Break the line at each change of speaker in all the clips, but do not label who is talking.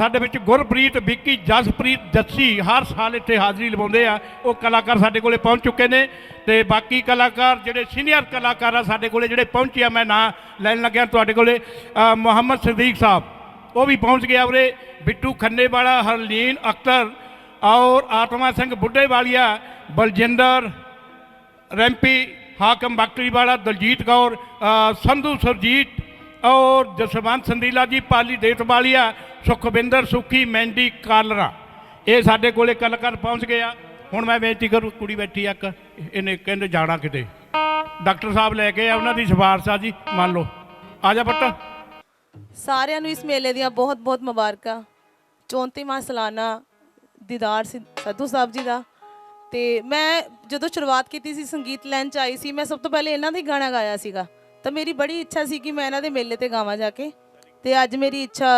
ਸਾਡੇ ਵਿੱਚ ਗੁਰਪ੍ਰੀਤ, ਵਿੱਕੀ, ਜਸਪ੍ਰੀਤ, ਜੱਸੀ ਹਰ ਸਾਲ ਇੱਥੇ ਹਾਜ਼ਰੀ ਲਵਾਉਂਦੇ ਆ। ਉਹ ਕਲਾਕਾਰ ਸਾਡੇ ਕੋਲੇ ਪਹੁੰਚ ਚੁੱਕੇ ਨੇ ਤੇ ਬਾਕੀ ਕਲਾਕਾਰ ਜਿਹੜੇ ਸੀਨੀਅਰ ਕਲਾਕਾਰ ਆ ਸਾਡੇ ਕੋਲੇ ਜਿਹੜੇ ਪਹੁੰਚੇ ਆ, ਮੈਂ ਨਾਂ ਲੈਣ ਲੱਗਿਆ ਤੁਹਾਡੇ ਕੋਲੇ। ਮੁਹੰਮਦ ਸਦੀਕ ਸਾਹਿਬ, ਉਹ ਵੀ ਪਹੁੰਚ ਗਿਆ ਉਰੇ। ਬਿੱਟੂ ਖੰਨੇ ਵਾਲਾ ਹਰਲੀਨ ਅਖਤਰ ਔਰ ਆਤਮਾ ਸਿੰਘ ਬੁੱਢੇ ਵਾਲੀਆ ਬਲਜਿੰਦਰ, ਰੈਂਪੀ, ਹਾਕਮ ਬਖਤਰੀ ਵਾਲਾ ਦਲਜੀਤ ਕੌਰ ਸੰਧੂ ਸਰਜੀਤ ਔਰ ਜਸਵੰਤ ਸੰਦੀਲਾ ਜੀ, ਪਾਲੀ ਦੇਤ ਵਾਲੀਆ ਸੁਖਵਿੰਦਰ ਸੁਖੀ ਮੈਂਡੀ ਕਾਲਰਾ। ਇਹ ਸਾਡੇ ਕੋਲੇ ਕਲਾਕਾਰ ਪਹੁੰਚ ਗਏ ਹੁਣ ਮੈਂ ਬੇਨਤੀ ਕਰੂ, ਕੁੜੀ ਬੈਠੀ ਆ, ਇੱਕ ਇਹਨੇ ਕਹਿੰਦੇ ਜਾਣਾ ਕਿਤੇ। ਡਾਕਟਰ ਸਾਹਿਬ ਲੈ ਕੇ ਆ, ਉਹਨਾਂ ਦੀ ਸਿਫਾਰਿਸ਼ ਆ ਜੀ, ਮੰਨ ਲਓ। ਆ ਜਾ ਪੁੱਤ।
ਸਾਰਿਆਂ ਨੂੰ ਇਸ ਮੇਲੇ ਦੀਆਂ ਬਹੁਤ-ਬਹੁਤ ਮੁਬਾਰਕਾਂ। 34ਵਾਂ ਸਾਲਾਨਾ ਦੀਦਾਰ ਸਿ- ਸਿੱਧੂ ਸਾਹਿਬ ਜੀ ਦਾ। ਤੇ ਮੈਂ ਜਦੋਂ ਸ਼ੁਰੂਆਤ ਕੀਤੀ ਸੀ, ਸੰਗੀਤ ਲੈਣ ਚ ਆਈ ਸੀ, ਮੈਂ ਸਭ ਤੋਂ ਪਹਿਲੇ ਇਹਨਾਂ ਦਾ ਹੀ ਗਾਣਾ ਗਾਇਆ ਸੀਗਾ। ਤਾਂ ਮੇਰੀ ਬੜੀ ਇੱਛਾ ਸੀ ਕਿ ਮੈਂ ਇਹਨਾਂ ਦੇ ਮੇਲੇ ਤੇ ਗਾਵਾਂ ਜਾ ਕੇ। ਤੇ ਅੱਜ ਮੇਰੀ ਇੱਛਾ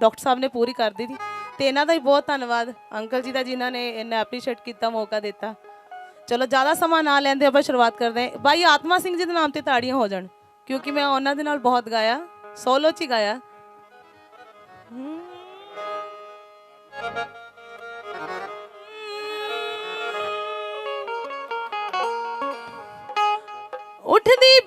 ਡਾਕਟਰ ਸਾਹਿਬ ਨੇ ਪੂਰੀ ਕਰ ਦਿੱਤੀ। ਤੇ ਇਹਨਾਂ ਦਾ ਹੀ ਬਹੁਤ ਧੰਨਵਾਦ ਅੰਕਲ ਜੀ ਦਾ, ਜਿਨ੍ਹਾਂ ਨੇ ਇਹਨਾਂ ਐਪਰੀਸ਼ੀਏਟ ਕੀਤਾ, ਮੌਕਾ ਦਿੱਤਾ। ਚਲੋ, ਜ਼ਿਆਦਾ ਸਮਾਂ ਨਾ ਲੈਂਦੇ ਆਪਾਂ ਸ਼ੁਰੂਆਤ ਕਰਦੇ ਹਾਂ। ਬਾਈ, ਆਤਮਾ ਸਿੰਘ ਜੀ ਦੇ ਨਾਮ ਤੇ ਤਾੜੀਆਂ ਹੋ ਜਾਣ, ਕਿਉਂਕਿ ਮੈਂ ਉਹਨਾਂ ਦੇ ਨਾਲ ਬਹੁਤ ਗਾਇਆ। ਸੋਲੋ ਚ ਹੀ ਗਾਇਆ। ਉੱਠਦੀ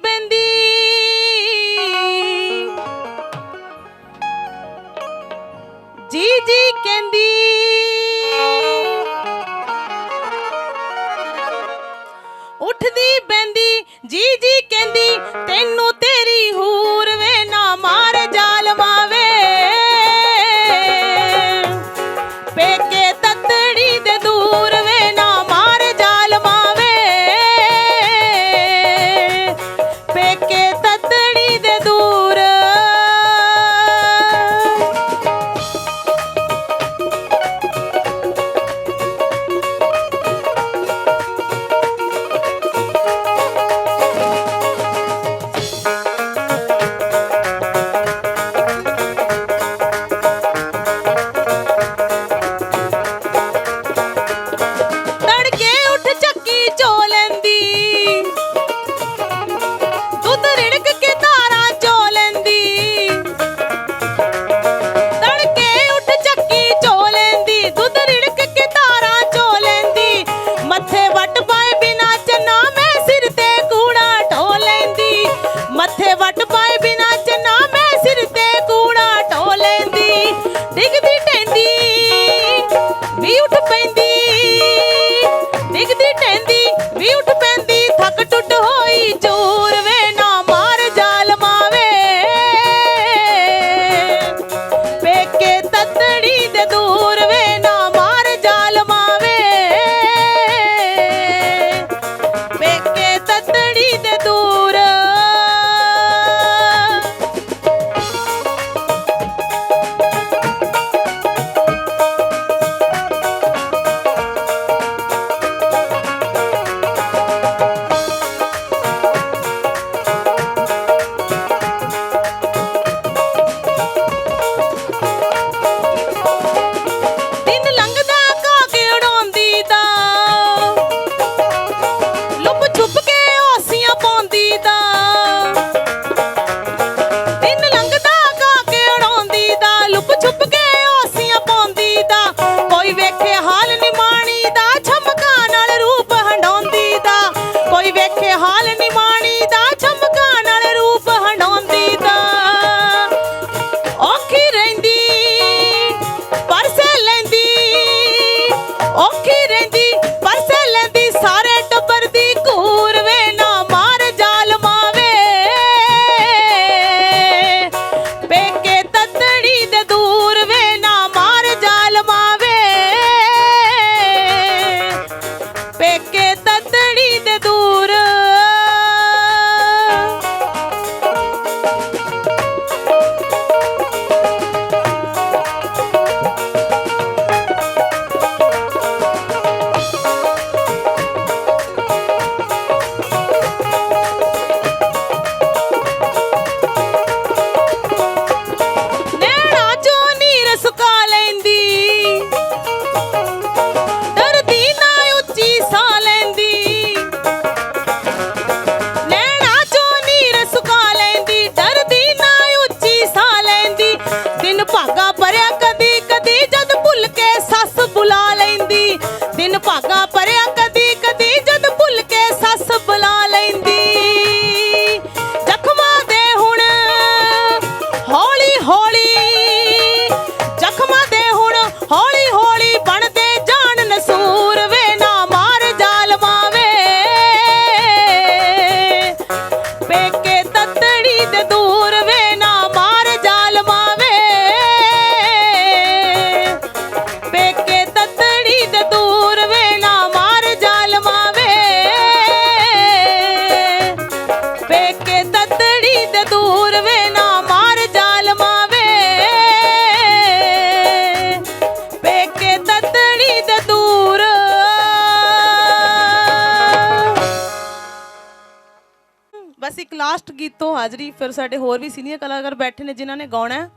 ਲਾਸਟ ਗੀਤ ਤੋਂ ਹਾਜ਼ਰੀ, ਫਿਰ ਸਾਡੇ ਹੋਰ ਵੀ ਸੀਨੀਅਰ ਕਲਾਕਾਰ ਬੈਠੇ ਨੇ ਜਿਨ੍ਹਾਂ ਨੇ ਗਾਉਣਾ ਹੈ।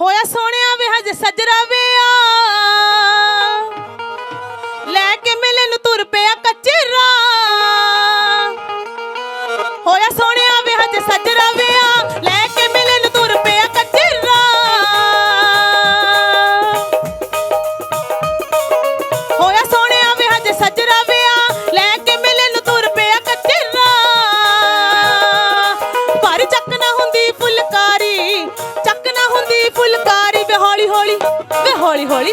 ਹੋਇਆ ਸੋਹਣਿਆ ਵੇ, ਹਜੇ ਸਜਰਾ ਵੇ ਆ। ਲੈ ਕੇ ਮਿਲੇ ਨੂੰ ਤੁਰ ਪਿਆ ਕੱਚੇ ਹੌਲੀ ਹੌਲੀ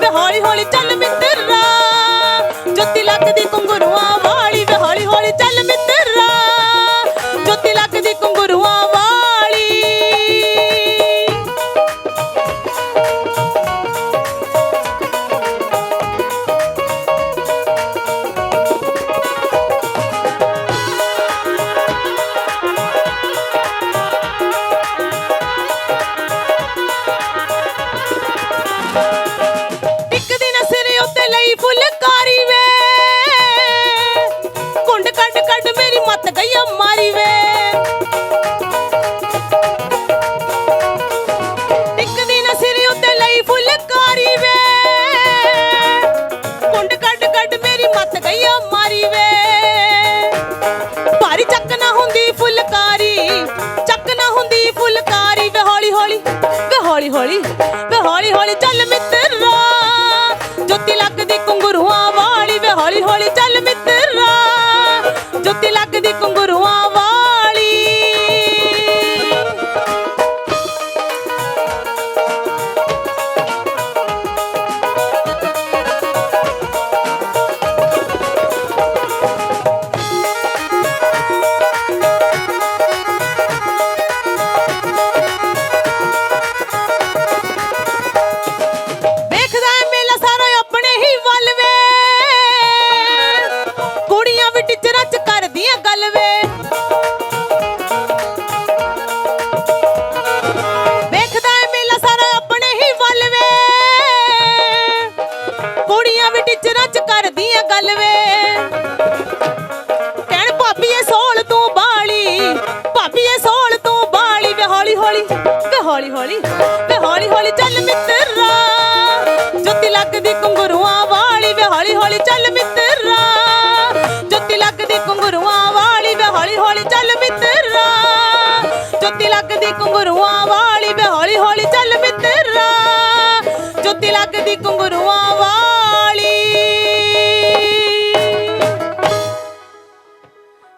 ਵੇ ਹੌਲੀ ਹੌਲੀ ਚੱਲ ਮਿੱਤਰਾ। ਜੁੱਤੀ ਲੱਗਦੀ ਕੁੰਗਰੂਆਂ ਵਾਲੀ, ਵੇ ਹੌਲੀ ਹੌਲੀ ਚੱਲ ਵੇ ਹੌਲੀ ਹੌਲੀ ਚੱਲ ਮਿੱਤਰਾ ਜੁੱਤੀ ਲੱਗਦੀ ਕੁੰਗਰੂਆਂ ਵਾਲੀ ਵੇ ਹੌਲੀ ਹੌਲੀ ਚੱਲ ਹੌਲੀ ਵੇ ਹੌਲੀ ਹੌਲੀ ਚੱਲ ਮਿੱਤਰਾ। ਜੋਤੀ ਲੱਗਦੀ ਕੁੰਗਰੂਆਂ ਵਾਲੀ, ਵੇ ਹੌਲੀ ਹੌਲੀ ਚੱਲ ਮਿੱਤਰਾ। ਜੋਤੀ ਲੱਗਦੀ ਕੁੰਗਰੂਆਂ ਵਾਲੀ, ਵੇ ਹੌਲੀ ਹੌਲੀ ਚੱਲ ਮਿੱਤਰਾ। ਜੋਤੀ ਲੱਗਦੀ ਕੁੰਗਰੂਆਂ ਵਾਲੀ, ਵੇ ਹੌਲੀ ਹੌਲੀ ਚੱਲ ਮਿੱਤਰਾ। ਜੋਤੀ ਲੱਗਦੀ ਕੁੰਗਰੂਆਂ ਵਾਲੀ